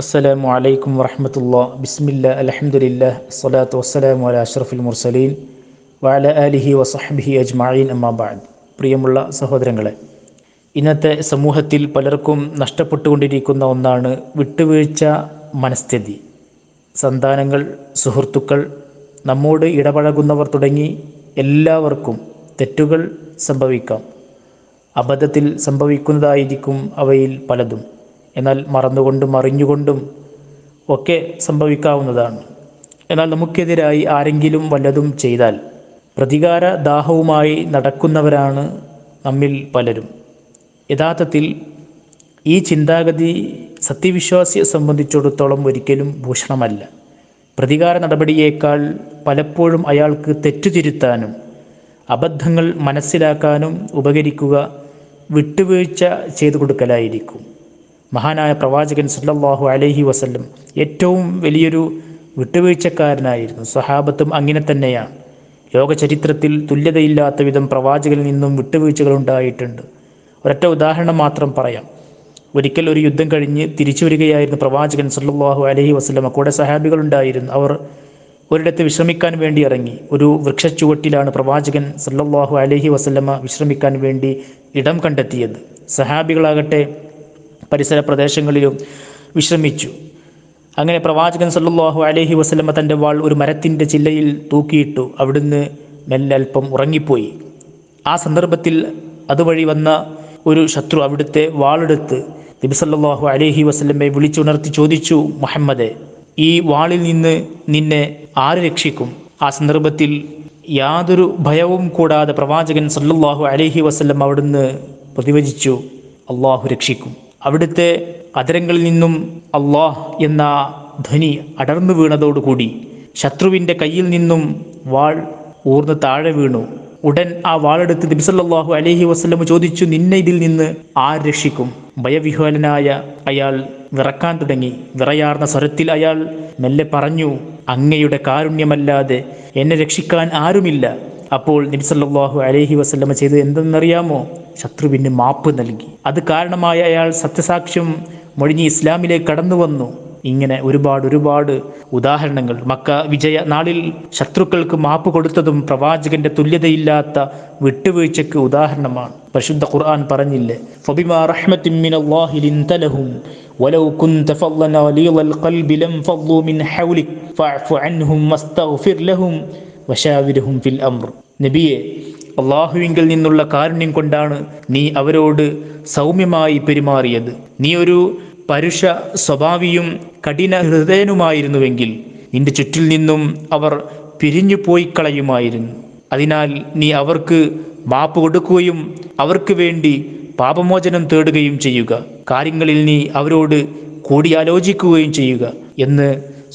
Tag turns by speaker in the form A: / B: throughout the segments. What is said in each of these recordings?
A: അസ്സലാമു അലൈക്കും വറഹമത്തുള്ള. ബിസ്മില്ല അലഹമുല്ല സ്വലാത്തു വസ്സലാമു അല അഷ്റഫുൽ മുർസലീൻ വാല അലിഹി വസഹബിഹി അജ്മായീൻ അമ്മാബാദ് പ്രിയമുള്ള സഹോദരങ്ങളെ ഇന്നത്തെ സമൂഹത്തിൽ പലർക്കും നഷ്ടപ്പെട്ടുകൊണ്ടിരിക്കുന്ന ഒന്നാണ് വിട്ടുവീഴ്ച മനസ്ഥിതി. സന്താനങ്ങൾ സുഹൃത്തുക്കൾ നമ്മോട് ഇടപഴകുന്നവർ തുടങ്ങി എല്ലാവർക്കും തെറ്റുകൾ സംഭവിക്കാം. അബദ്ധത്തിൽ സംഭവിക്കുന്നതായിരിക്കും അവയിൽ പലതും. എന്നാൽ മറന്നുകൊണ്ടും അറിഞ്ഞുകൊണ്ടും ഒക്കെ സംഭവിക്കാവുന്നതാണ്. എന്നാൽ നമുക്കെതിരായി ആരെങ്കിലും വല്ലതും ചെയ്താൽ പ്രതികാര ദാഹവുമായി നടക്കുന്നവരാണ് നമ്മിൽ പലരും. യഥാർത്ഥത്തിൽ ഈ ചിന്താഗതി സത്യവിശ്വാസിയെ സംബന്ധിച്ചിടത്തോളം ഒരിക്കലും ഭൂഷണമല്ല. പ്രതികാര നടപടിയേക്കാൾ പലപ്പോഴും അയാൾക്ക് തെറ്റുതിരുത്താനും അബദ്ധങ്ങൾ മനസ്സിലാക്കാനും ഉപകരിക്കുക വിട്ടുവീഴ്ച ചെയ്തു കൊടുക്കലായിരിക്കും മഹാനായ പ്രവാചകൻ സല്ലല്ലാഹു അലൈഹി വസല്ലം ഏറ്റവും വലിയൊരു വിട്ടുവീഴ്ചക്കാരനായിരുന്നു. സഹാബത്തും അങ്ങനെ തന്നെയാണ് ലോക ചരിത്രത്തിൽ തുല്യതയില്ലാത്ത വിധം പ്രവാചകനിൽ നിന്നും വിട്ടുവീഴ്ചകൾ ഉണ്ടായിട്ടുണ്ട്. ഒരൊറ്റ ഉദാഹരണം മാത്രം പറയാം. ഒരിക്കൽ ഒരു യുദ്ധം കഴിഞ്ഞ് തിരിച്ചു വരികയായിരുന്നു പ്രവാചകൻ സല്ലല്ലാഹു അലൈഹി വസല്ലമ കൂടെ സഹാബികളുണ്ടായിരുന്നു അവർ ഒരിടത്ത് വിശ്രമിക്കാൻ വേണ്ടി ഇറങ്ങി. ഒരു വൃക്ഷച്ചുവട്ടിലാണ് പ്രവാചകൻ സല്ലല്ലാഹു അലൈഹി വസല്ലമ വിശ്രമിക്കാൻ വേണ്ടി ഇടം കണ്ടെത്തിയത്. സഹാബികളാകട്ടെ പരിസര പ്രദേശങ്ങളിലും വിശ്രമിച്ചു. അങ്ങനെ പ്രവാചകൻ സല്ലാഹു അലഹി വസ്ലമ തന്റെ വാൾ ഒരു മരത്തിന്റെ ചില്ലയിൽ തൂക്കിയിട്ടു അവിടുന്ന് മെല്ലെ അല്പം ഉറങ്ങിപ്പോയി. ആ സന്ദർഭത്തിൽ അതുവഴി വന്ന ഒരു ശത്രു അവിടുത്തെ വാളെടുത്ത് നബി സല്ലല്ലാഹു അലൈഹി വസല്ലമയെ വിളിച്ചുണർത്തി ചോദിച്ചു മുഹമ്മദെ ഈ വാളിൽ നിന്ന് നിന്നെ ആര് രക്ഷിക്കും? ആ സന്ദർഭത്തിൽ യാതൊരു ഭയവും കൂടാതെ പ്രവാചകൻ സല്ലാഹു അലഹി വസ്ലം അവിടുന്ന് പ്രതിവചിച്ചു അള്ളാഹു രക്ഷിക്കും. അവിടുത്തെ അതിരങ്ങളിൽ നിന്നും അള്ളാഹ് എന്ന ധ്വനി അടർന്നു വീണതോടുകൂടി ശത്രുവിന്റെ കയ്യിൽ നിന്നും വാൾ ഊർന്ന് താഴെ വീണു. ഉടൻ ആ വാളെടുത്ത് നബിസല്ലാഹു അലഹി വസ്ലം ചോദിച്ചു നിന്നെ ഇതിൽ നിന്ന് ആര് രക്ഷിക്കും? ഭയവിഹ്വലനായ അയാൾ വിറക്കാൻ തുടങ്ങി. വിറയാർന്ന സ്വരത്തിൽ അയാൾ മെല്ലെ പറഞ്ഞു അങ്ങയുടെ കാരുണ്യമല്ലാതെ എന്നെ രക്ഷിക്കാൻ ആരുമില്ല. അപ്പോൾ നബിസല്ലാഹു അലഹി വസ്ലമ ചെയ്തത് എന്തെന്നറിയാമോ ശത്രുവിന് മാപ്പ് നൽകി അത് കാരണമായ അയാൾ സത്യസാക്ഷ്യം മൊഴിഞ്ഞ് ഇസ്ലാമിലേക്ക് കടന്നു വന്നു ഇങ്ങനെ ഒരുപാട് ഒരുപാട് ഉദാഹരണങ്ങൾ മക്ക വിജയ നാളിൽ ശത്രുക്കൾക്ക് മാപ്പ് കൊടുത്തതും പ്രവാചകന്റെ തുല്യതയില്ലാത്ത വിട്ടുവീഴ്ചയ്ക്ക് ഉദാഹരണമാണ് പരിശുദ്ധ ഖുർആൻ പറഞ്ഞില്ലേ ഫബിമാ റഹ്മത്തിൻ മിനല്ലാഹി ലിൻത ലഹും ولو كنت فظا غليظ القلب لم فضوا من حولك فاعف عنهم واستغفر لهم വശാവിരഹും ഫിൽ അമർ നബിയെ അള്ളാഹുവിങ്കിൽ നിന്നുള്ള കാരുണ്യം കൊണ്ടാണ് നീ അവരോട് സൗമ്യമായി പെരുമാറിയത്. നീ ഒരു പരുഷ സ്വഭാവിയും കഠിന ഹൃദയനുമായിരുന്നുവെങ്കിൽ നിന്റെ ചുറ്റിൽ നിന്നും അവർ പിരിഞ്ഞു പോയി കളയുമായിരുന്നു അതിനാൽ നീ അവർക്ക് മാപ്പ് കൊടുക്കുകയും അവർക്ക് വേണ്ടി പാപമോചനം തേടുകയും ചെയ്യുക. കാര്യങ്ങളിൽ നീ അവരോട് കൂടിയാലോചിക്കുകയും ചെയ്യുക എന്ന്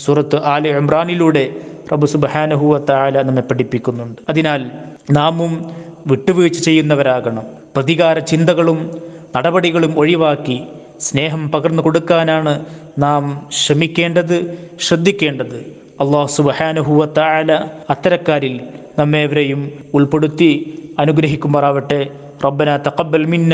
A: സൂറത്ത് ആല ഇമ്രാനിലൂടെ റബ്ബു സുബാനഹുവ താല നമ്മെ പഠിപ്പിക്കുന്നുണ്ട്. അതിനാൽ നാമും വിട്ടുവീഴ്ച ചെയ്യുന്നവരാകണം. പ്രതികാര ചിന്തകളും നടപടികളും ഒഴിവാക്കി സ്നേഹം പകർന്നു കൊടുക്കാനാണ് നാം ശ്രമിക്കേണ്ടത് ശ്രദ്ധിക്കേണ്ടത്. അള്ളാഹു സുബാനുഹുവ താല അത്തരക്കാരിൽ നമ്മേവരെയും ഉൾപ്പെടുത്തി അനുഗ്രഹിക്കുമാറാവട്ടെ. റബ്ബന തഖബ്ബൽ മിന്ന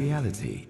B: humanity.